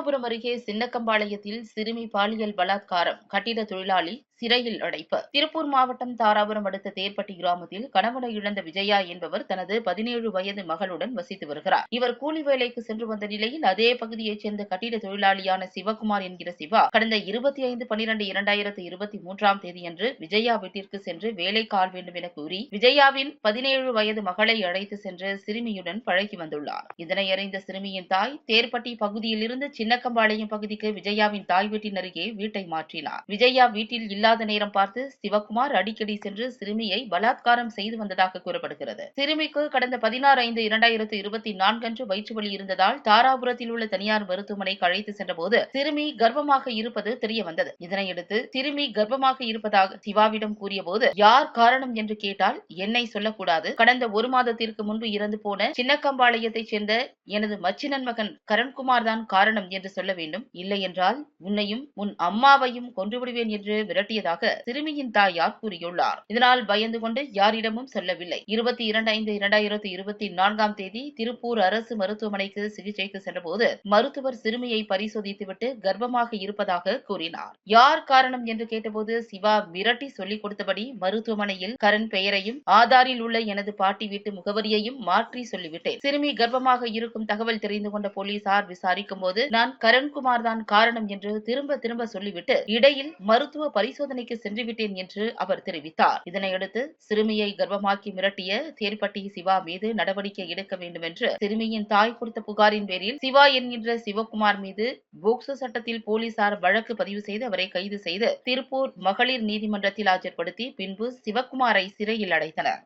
தாராபுரம் அருகே சின்னக்கம்பாளையத்தில் சிறுமி பாலியல் பலாத்காரம். கட்டிட தொழிலாளி சிறையில் அடைப்பு. திருப்பூர் மாவட்டம் தாராபுரம் அடுத்த தேர்பட்டி கிராமத்தில் கணவனை இழந்த விஜயா என்பவர் தனது பதினேழு வயது மகளுடன் வசித்து வருகிறார். இவர் கூலி வேலைக்கு சென்று வந்த நிலையில் அதே பகுதியைச் சேர்ந்த கட்டிட தொழிலாளியான சிவகுமார் என்கிற சிவா கடந்த இருபத்தி ஐந்து பனிரெண்டு இரண்டாயிரத்தி இருபத்தி மூன்றாம் தேதியன்று விஜயா வீட்டிற்கு சென்று வேலை கால் வேண்டும் என கூறி விஜயாவின் பதினேழு வயது மகளை அழைத்து சென்று சிறுமியுடன் பழகி வந்துள்ளார். இதனை அறிந்த சிறுமியின் தாய் தேர்ப்பட்டி பகுதியில் இருந்து சின்னக்கம்பாளையம் பகுதிக்கு விஜயாவின் தாய் வீட்டின் அருகே வீட்டை மாற்றினார். விஜயா வீட்டில் இல்லாத நேரம் பார்த்து சிவகுமார் அடிக்கடி சென்று சிறுமியை பலாத்காரம் செய்து வந்ததாக கூறப்படுகிறது. சிறுமிக்கு கடந்த பதினாறு ஐந்து இரண்டாயிரத்து இருபத்தி நான்கன்று வயிற்று வலி இருந்ததால் தாராபுரத்தில் உள்ள தனியார் மருத்துவமனைக்கு அழைத்து சென்றபோது சிறுமி கர்ப்பமாக இருப்பது தெரிய வந்தது இதனையடுத்து சிறுமி கர்ப்பமாக இருப்பதாக சிவாவிடம் கூறியபோது யார் காரணம் என்று கேட்டால் என்னை சொல்லக்கூடாது. கடந்த ஒரு மாதத்திற்கு முன்பு இறந்து போன சின்னக்கம்பாளையத்தைச் சேர்ந்த எனது மச்சினன் மகன் கரண்குமார் தான் காரணம் என்று சொல்ல வேண்டும். இல்லை என்றால் உன்னையும் உன் அம்மாவையும் கொன்றுவிடுவேன் என்று விரட்டிய விரட்டியதாக சிறுமியின் தாயார் கூறியுள்ளார். இதனால் பயந்து கொண்டு யாரிடமும் சொல்லவில்லை. இருபத்தி இரண்டு ஐந்து இரண்டாயிரத்து இருபத்தி நான்காம் தேதி திருப்பூர் அரசு மருத்துவமனைக்கு சிகிச்சைக்கு சென்றபோது மருத்துவர் சிறுமியை பரிசோதித்துவிட்டு கர்ப்பமாக இருப்பதாக கூறினார். யார் காரணம் என்று கேட்டபோது சிவா மிரட்டி சொல்லிக் கொடுத்தபடி மருத்துவமனையில் கரண் பெயரையும் ஆதாரில் உள்ள எனது பாட்டி வீட்டு முகவரியையும் மாற்றி சொல்லிவிட்டேன். சிறுமி கர்ப்பமாக இருக்கும் தகவல் தெரிந்து கொண்ட போலீசார் விசாரிக்கும் போது நான் கரண்குமார் தான் காரணம் என்று திரும்ப திரும்ப சொல்லிவிட்டு இடையில் மருத்துவ பரிசோதனைக்கு சென்றுவிட்டேன் என்று அவர் தெரிவித்தார். இதனையடுத்து சிறுமியை கர்ப்பமாக்கி மிரட்டிய தேர்ப்பட்டி சிவா மீது நடவடிக்கை எடுக்க வேண்டும் என்று சிறுமியின் தாய் கொடுத்த புகாரின் பேரில் சிவா என்கின்ற சிவகுமார் மீது போக்சோ சட்டத்தில் போலீசார் வழக்கு பதிவு செய்து அவரை கைது செய்து திருப்பூர் மகளிர் நீதிமன்றத்தில் ஆஜர்படுத்தி பின்பு சிவகுமாரை சிறையில் அடைத்தனர்.